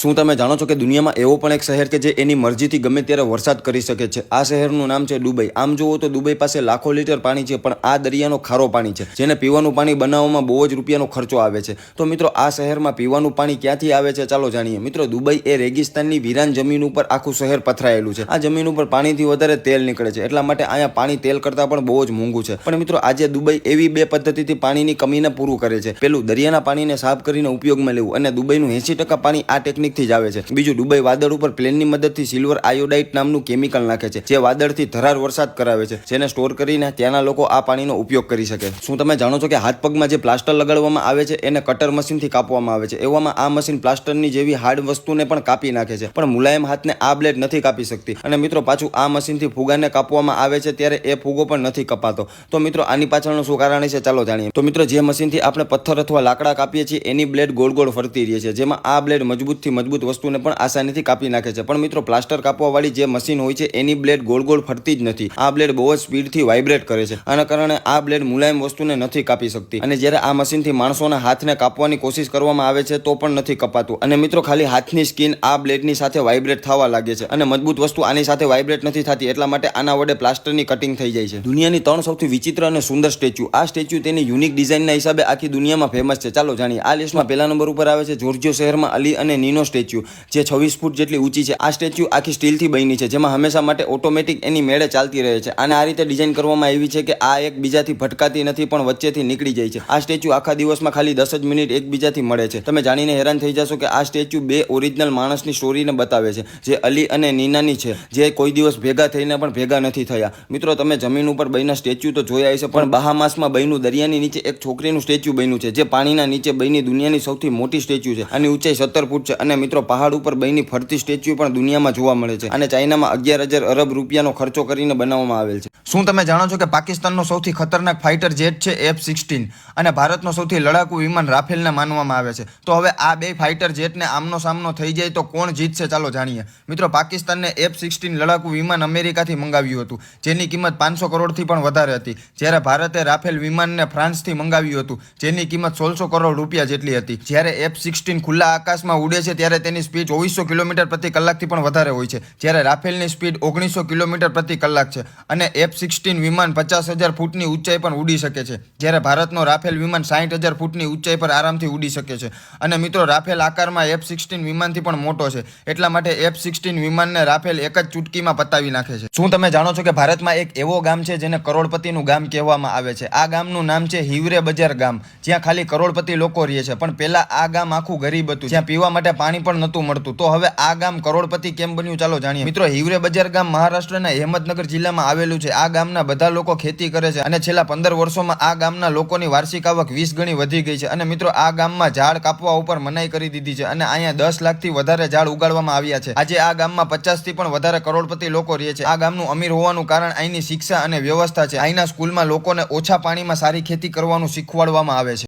શું તમે જાણો છો કે દુનિયામાં એવો પણ એક શહેર કે જે એની મરજીથી ગમે ત્યારે વરસાદ કરી શકે છે? આ શહેરનું નામ છે દુબઈ. આમ જુઓ તો દુબઈ પાસે લાખો લીટર પાણી છે, પણ આ દરિયાનો ખારો પાણી છે, જેને પીવાનું પાણી બનાવવામાં બહુ જ રૂપિયાનો ખર્ચો આવે છે. તો મિત્રો, આ શહેરમાં પીવાનું પાણી ક્યાંથી આવે છે? ચાલો જાણીએ. મિત્રો, દુબઈ એ રેગિસ્તાનની વિરાન જમીન ઉપર આખું શહેર પથરાયેલું છે. આ જમીન ઉપર પાણીથી વધારે તેલ નીકળે છે. એટલા માટે અહીંયા પાણી તેલ કરતાં પણ બહુ જ મોંઘું છે. પણ મિત્રો, આજે દુબઈ એવી બે પદ્ધતિથી પાણીની કમીને પૂરું કરે છે. પેલું દરિયાના પાણીને સાફ કરીને ઉપયોગમાં લેવું અને દુબઈનું એંસી ટકા પાણી આ ટેકનિકથી જ આવે છે. બીજું દુબઈ વાદળ ઉપર પ્લેનની મદદથી સિલ્વર આયોડાઇટ નામનું કેમિકલ નાખે છે, જે વાદળથી ધરાર વરસાદ કરાવે છે, જેને સ્ટોર કરીને ત્યાંના લોકો આ પાણીનો ઉપયોગ કરી શકે. શું તમે જાણો છો કે હાથ પગમાં જે પ્લાસ્ટર લગાડવામાં આવે છે, એને કટર મશીનથી કાપવામાં આવે છે? એવામાં આ મશીન પ્લાસ્ટરની જેવી હાર્ડ વસ્તુને પણ કાપી નાખે છે, પણ મુલાયમ હાથને આ બ્લેડ નથી કાપી શકતી. અને મિત્રો, પાછું આ મશીનથી ફુગાને કાપવામાં આવે છે, ત્યારે એ ફુગો પણ નથી કપાતો. તો મિત્રો, આની પાછળનું શું કારણ છે, ચાલો જાણીએ. તો મિત્રો, જે મશીનથી આપણે પથ્થર અથવા લાકડા કાપીએ છીએ, એની બ્લેડ ગોળ ગોળ ફરતી રહી છે, જેમાં આ બ્લેડ મજબૂતથી મજબૂત વસ્તુને પણ આસાનીથી કાપી નાખે છે. પણ મિત્રો, પ્લાસ્ટર કાપવા વાળી જે મશીન હોય છે, એની બ્લેડ ગોળ ગોળ ફરતી જ નથી. આ બ્લેડ બહુ જ સ્પીડથી વાઇબ્રેટ કરે છે. આના કારણે આ બ્લેડ મુલાયમ વસ્તુને નથી કાપી શકતી. અને જ્યારે આ મશીનથી માણસોના હાથને કાપવાની કોશિશ કરવામાં આવે છે, તો પણ નથી કપાતું. અને મિત્રો, ખાલી હાથની સ્કિન આ બ્લેડની સાથે વાઇબ્રેટ થવા લાગે છે. અને મજબૂત વસ્તુ આની સાથે વાઇબ્રેટ નથી થતી, એટલા માટે આના વડે પ્લાસ્ટરની કટિંગ થઈ જાય છે. દુનિયાની ત્રણ સૌથી વિચિત્ર અને સુંદર સ્ટેચ્યુ. આ સ્ટેચ્યુ તેની યુનિક ડિઝાઇનના હિસાબે આખી દુનિયામાં ફેમસ છે. ચાલો જાણીએ. આ લિસ્ટમાં પહેલા નંબર ઉપર આવે છે, જોર્જિયો શહેરમાં અલી અને નીનો સ્ટેચ્યુ, જે છવ્વીસ ફૂટ જેટલી ઊંચી છે. આ સ્ટેચ્યુ આખી સ્ટીલથી બની છે, જેમાં હંમેશા માટે ઓટોમેટિક એની મેળે ચાલતી રહે છે. અને આ રીતે ડિઝાઇન કરવામાં આવી છે કે આ એક બીજાથી ભટકાતી નથી, પણ વચ્ચેથી નીકળી જાય છે. આ સ્ટેચ્યુ આખા દિવસમાં ખાલી દસ જ મિનિટ એકબીજાથી મળે છે. તમે જાણીને હેરાન થઈ જશો કે આ સ્ટેચ્યુ બે ઓરિજિનલ માણસની સ્ટોરીને બતાવે છે, જે અલી અને નીનાની છે, જે કોઈ દિવસ ભેગા થઈને પણ ભેગા નથી થયા. મિત્રો, તમે જમીન ઉપર બન્યા સ્ટેચ્યુ તો જોયા છે પણ બહામાસમાં બન્યું દરિયાની નીચે એક છોકરીનું સ્ટેચ્યુ બન્યું છે, જે પાણીના નીચે બની દુનિયાની સૌથી મોટી સ્ટેચ્યુ છે. અને ઊંચાઈ સત્તર ફૂટ છે અને મિત્રો, પહાડ ઉપર બની ફરતી સ્ટેચ્યુ પણ દુનિયામાં જોવા મળે છે અને ચાઇનામાં અગિયાર હજાર અરબ રૂપિયાનો ખર્ચો કરીને બનાવવામાં આવેલ છે. શું તમે જાણો છો કે પાકિસ્તાનનો સૌથી ખતરનાક ફાઇટર જેટ છે એફ સિક્સટીન અને ભારતનો સૌથી લડાકુ વિમાન રાફેલને માનવામાં આવે છે? તો હવે આ બે ફાઇટર જેટને આમનો સામનો થઈ જાય તો કોણ જીતશે ચાલો જાણીએ. મિત્રો, પાકિસ્તાનને એફ સિક્સટીન લડાકુ વિમાન અમેરિકાથી મંગાવ્યું હતું, જેની કિંમત પાંચસો કરોડથી પણ વધારે હતી. જ્યારે ભારતે રાફેલ વિમાનને ફ્રાન્સથી મંગાવ્યું હતું, જેની કિંમત સોળસો કરોડ રૂપિયા જેટલી હતી. જ્યારે એફ સિક્સટીન ખુલ્લા આકાશમાં ઉડે છે ત્યારે તેની સ્પીડ ચોવીસો કિલોમીટર પ્રતિ કલાકથી પણ વધારે હોય છે. જ્યારે રાફેલની સ્પીડ ઓગણીસો કિલોમીટર પ્રતિ કલાક છે અને એફ સિક્સટીન વિમાન પચાસ હજાર ફૂટની ઊંચાઈ પણ ઉડી શકે છે. જ્યારે ભારતનો રાફેલ વિમાન સાઠ હજાર ફૂટની ઊંચાઈ પર આરામથી ઉડી શકે છે. અને મિત્રો, રાફેલ આકારમાં એફ સિક્સટીન વિમાનથી પણ મોટો છે. એટલા માટે એફ સિક્સટીન વિમાનને રાફેલ એક જ ચૂટકીમાં પતાવી નાખે છે. શું તમે જાણો છો કે ભારતમાં એક એવો ગામ છે જેને કરોડપતિનું ગામ કહેવામાં આવે છે? આ ગામનું નામ છે હિવરે બજાર ગામ. જ્યાં ખાલી કરોડપતિ લોકો રહે છે. પણ પહેલા આ ગામ આખું ગરીબ હતું. જ્યાં પીવા માટે પાણી પણ નહોતું મળતું. તો હવે આ ગામ કરોડપતિ કેમ બન્યું ચાલો જાણીએ. મિત્રો, હિવરે બજાર ગામ મહારાષ્ટ્રના હેમતનગર જિલ્લામાં આવેલું છે. આ ગામના બધા લોકો ખેતી કરે છે અને છેલ્લા પંદર વર્ષોમાં આ ગામના લોકોની વાર્ષિક આવક વીસ ગણી વધી ગઈ છે અને મિત્રો, આ ગામમાં ઝાડ કાપવા ઉપર મનાઈ કરી દીધી છે અને અહીંયા દસ લાખથી વધારે ઝાડ ઉગાડવામાં આવ્યા છે. આજે આ ગામમાં પચાસથી પણ વધારે કરોડપતિ લોકો રહે છે. આ ગામનું અમીર હોવાનું કારણ અહીંની શિક્ષા અને વ્યવસ્થા છે. અહીંના સ્કૂલમાં લોકોને ઓછા પાણીમાં સારી ખેતી કરવાનું શીખવાડવામાં આવે છે.